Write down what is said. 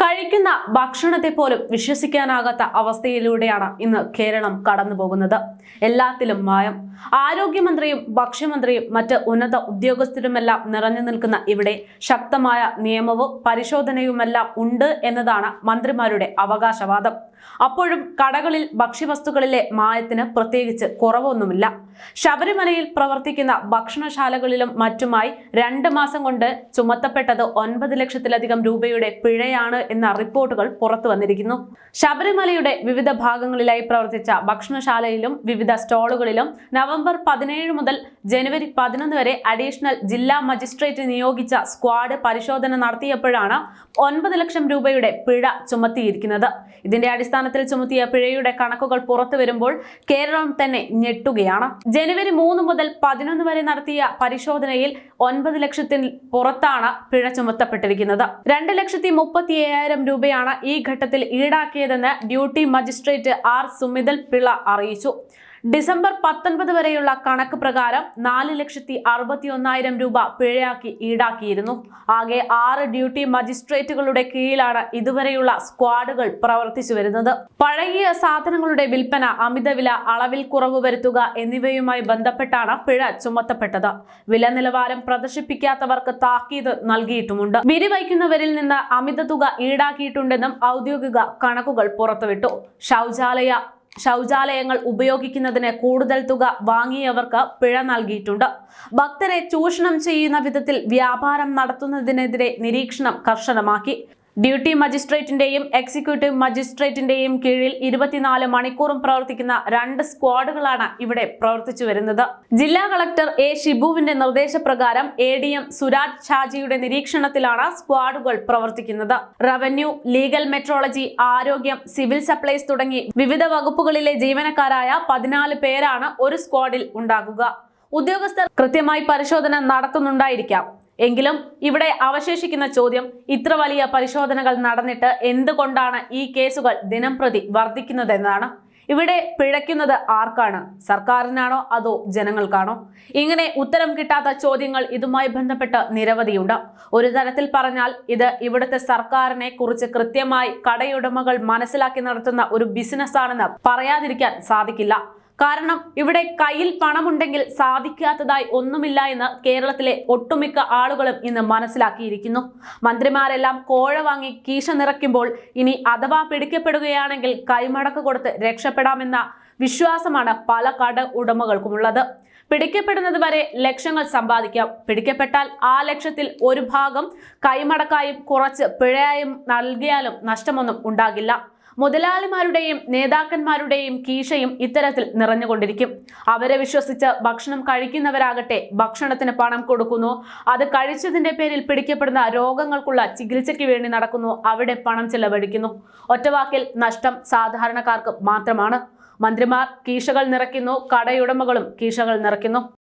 കഴിക്കുന്ന ഭക്ഷണത്തെ പോലും വിശ്വസിക്കാനാകാത്ത അവസ്ഥയിലൂടെയാണ് ഇന്ന് കേരളം കടന്നു പോകുന്നത് എല്ലാത്തിലും മായം. ആരോഗ്യമന്ത്രിയും ഭക്ഷ്യമന്ത്രിയും മറ്റ് ഉന്നത ഉദ്യോഗസ്ഥരുമെല്ലാം നിറഞ്ഞു നിൽക്കുന്ന ഇവിടെ ശക്തമായ നിയമവും പരിശോധനയുമെല്ലാം ഉണ്ട് എന്നതാണ് മന്ത്രിമാരുടെ അവകാശവാദം. അപ്പോഴും കടകളിൽ ഭക്ഷ്യവസ്തുക്കളിലെ മായത്തിന് പ്രത്യേകിച്ച് കുറവൊന്നുമില്ല. ശബരിമലയിൽ പ്രവർത്തിക്കുന്ന ഭക്ഷണശാലകളിലും മറ്റുമായി രണ്ട് മാസം കൊണ്ട് ചുമത്തപ്പെട്ടത് ഒൻപത് ലക്ഷത്തിലധികം രൂപയുടെ പിഴയാണ് എന്ന റിപ്പോർട്ടുകൾ പുറത്തു വന്നിരിക്കുന്നു. ശബരിമലയുടെ വിവിധ ഭാഗങ്ങളിലായി പ്രവർത്തിച്ച ഭക്ഷണശാലയിലും വിവിധ സ്റ്റോളുകളിലും നവംബർ പതിനേഴ് മുതൽ ജനുവരി പതിനൊന്ന് വരെ അഡീഷണൽ ജില്ലാ മജിസ്ട്രേറ്റ് നിയോഗിച്ച സ്ക്വാഡ് പരിശോധന നടത്തിയപ്പോഴാണ് ഒൻപത് ലക്ഷം രൂപയുടെ പിഴ ചുമത്തിയിരിക്കുന്നത്. ഇതിന്റെ അടിസ്ഥാനത്തിൽ ചുമത്തിയ പിഴയുടെ കണക്കുകൾ പുറത്തു വരുമ്പോൾ കേരളം തന്നെ ഞെട്ടുകയാണ്. ജനുവരി മൂന്ന് മുതൽ പതിനൊന്ന് വരെ നടത്തിയ പരിശോധനയിൽ ഒൻപത് ലക്ഷത്തിൽ പുറത്താണ് പിഴ ചുമത്തപ്പെട്ടിരിക്കുന്നത്. രണ്ട് ലക്ഷത്തി മുപ്പത്തി അയ്യായിരം രൂപയാണ് ഈ ഘട്ടത്തിൽ ഈടാക്കിയതെന്ന് duty magistrate R Sumithal Pillai അറിയിച്ചു. ഡിസംബർ പത്തൊൻപത് വരെയുള്ള കണക്ക് പ്രകാരം നാല് ലക്ഷത്തി അറുപത്തി ഒന്നായിരം രൂപ പിഴയാക്കി ഈടാക്കിയിരുന്നു. ആകെ ആറ് ഡ്യൂട്ടി മജിസ്ട്രേറ്റുകളുടെ കീഴിലാണ് ഇതുവരെയുള്ള സ്ക്വാഡുകൾ പ്രവർത്തിച്ചു വരുന്നത്. പഴകിയ സാധനങ്ങളുടെ വിൽപ്പന അമിതവില അളവിൽ കുറവ് വരുത്തുക എന്നിവയുമായി ബന്ധപ്പെട്ടാണ് പിഴ ചുമത്തപ്പെട്ടത്. വില നിലവാരം പ്രദർശിപ്പിക്കാത്തവർക്ക് താക്കീത് നൽകിയിട്ടുമുണ്ട്. വിരിവയ്ക്കുന്നവരിൽ നിന്ന് അമിത തുക ഈടാക്കിയിട്ടുണ്ടെന്നും ഔദ്യോഗിക കണക്കുകൾ പുറത്തുവിട്ടു. ശൗചാലയ ശൗചാലയങ്ങൾ ഉപയോഗിക്കുന്നതിന് കൂടുതൽ തുക വാങ്ങിയവർക്ക് പിഴ നൽകിയിട്ടുണ്ട്. ഭക്തരെ ചൂഷണം ചെയ്യുന്ന വിധത്തിൽ വ്യാപാരം നടത്തുന്നതിനെതിരെ നിരീക്ഷണം കർശനമാക്കി. ഡ്യൂട്ടി മജിസ്ട്രേറ്റിന്റെയും എക്സിക്യൂട്ടീവ് മജിസ്ട്രേറ്റിന്റെയും കീഴിൽ ഇരുപത്തിനാല് മണിക്കൂറും പ്രവർത്തിക്കുന്ന രണ്ട് സ്ക്വാഡുകളാണ് ഇവിടെ പ്രവർത്തിച്ചു വരുന്നത്. ജില്ലാ കളക്ടർ എ ഷിബുവിന്റെ നിർദ്ദേശപ്രകാരം എ ഡി എം സുരാജ് ഷാജിയുടെ നിരീക്ഷണത്തിലാണ് സ്ക്വാഡുകൾ പ്രവർത്തിക്കുന്നത്. റവന്യൂ ലീഗൽ മെട്രോളജി ആരോഗ്യം സിവിൽ സപ്ലൈസ് തുടങ്ങി വിവിധ വകുപ്പുകളിലെ ജീവനക്കാരായ പതിനാല് പേരാണ് ഒരു സ്ക്വാഡിൽ ഉണ്ടാകുക. ഉദ്യോഗസ്ഥർ കൃത്യമായി പരിശോധന നടത്തുന്നുണ്ടായിരിക്കാം. എങ്കിലും ഇവിടെ അവശേഷിക്കുന്ന ചോദ്യം ഇത്ര വലിയ പരിശോധനകൾ നടന്നിട്ട് എന്തുകൊണ്ടാണ് ഈ കേസുകൾ ദിനം പ്രതി വർദ്ധിക്കുന്നതെന്നാണ്. ഇവിടെ പിഴയ്ക്കുന്നത് ആർക്കാണ്? സർക്കാരിനാണോ അതോ ജനങ്ങൾക്കാണോ? ഇങ്ങനെ ഉത്തരം കിട്ടാത്ത ചോദ്യങ്ങൾ ഇതുമായി ബന്ധപ്പെട്ട് നിരവധിയുണ്ട്. ഒരു തരത്തിൽ പറഞ്ഞാൽ ഇത് ഇവിടുത്തെ സർക്കാരിനെ കുറിച്ച് കൃത്യമായി കടയുടമകൾ മനസ്സിലാക്കി നടത്തുന്ന ഒരു ബിസിനസ് ആണെന്ന് പറയാതിരിക്കാൻ സാധിക്കില്ല. കാരണം ഇവിടെ കയ്യിൽ പണമുണ്ടെങ്കിൽ സാധിക്കാത്തതായി ഒന്നുമില്ല എന്ന് കേരളത്തിലെ ഒട്ടുമിക്ക ആളുകളും ഇന്ന് മനസ്സിലാക്കിയിരിക്കുന്നു. മന്ത്രിമാരെല്ലാം കോഴ വാങ്ങി കീശ നിറയ്ക്കുമ്പോൾ ഇനി അഥവാ പിടിക്കപ്പെടുകയാണെങ്കിൽ കൈമടക്ക് കൊടുത്ത് രക്ഷപ്പെടാമെന്ന വിശ്വാസമാണ് പല കട ഉടമകൾക്കുമുള്ളത്. പിടിക്കപ്പെടുന്നത് വരെ ലക്ഷങ്ങൾ സമ്പാദിക്കാം. പിടിക്കപ്പെട്ടാൽ ആ ലക്ഷത്തിൽ ഒരു ഭാഗം കൈമടക്കായും കുറച്ച് പിഴയായും നൽകിയാലും നഷ്ടമൊന്നും ഉണ്ടാകില്ല. മുതലാളിമാരുടെയും നേതാക്കന്മാരുടെയും കീശയും ഇത്തരത്തിൽ നിറഞ്ഞുകൊണ്ടിരിക്കും. അവരെ വിശ്വസിച്ച് ഭക്ഷണം കഴിക്കുന്നവരാകട്ടെ ഭക്ഷണത്തിന് പണം കൊടുക്കുന്നു. അത് കഴിച്ചതിന്റെ പേരിൽ പിടിക്കപ്പെടുന്ന രോഗങ്ങൾക്കുള്ള ചികിത്സയ്ക്ക് വേണ്ടി നടക്കുന്നു. അവിടെ പണം ചെലവഴിക്കുന്നു. ഒറ്റവാക്കിൽ നഷ്ടം സാധാരണക്കാർക്ക് മാത്രമാണ്. മന്ത്രിമാർ കീശകൾ നിറയ്ക്കുന്നു. കടയുടമകളും കീശകൾ നിറയ്ക്കുന്നു.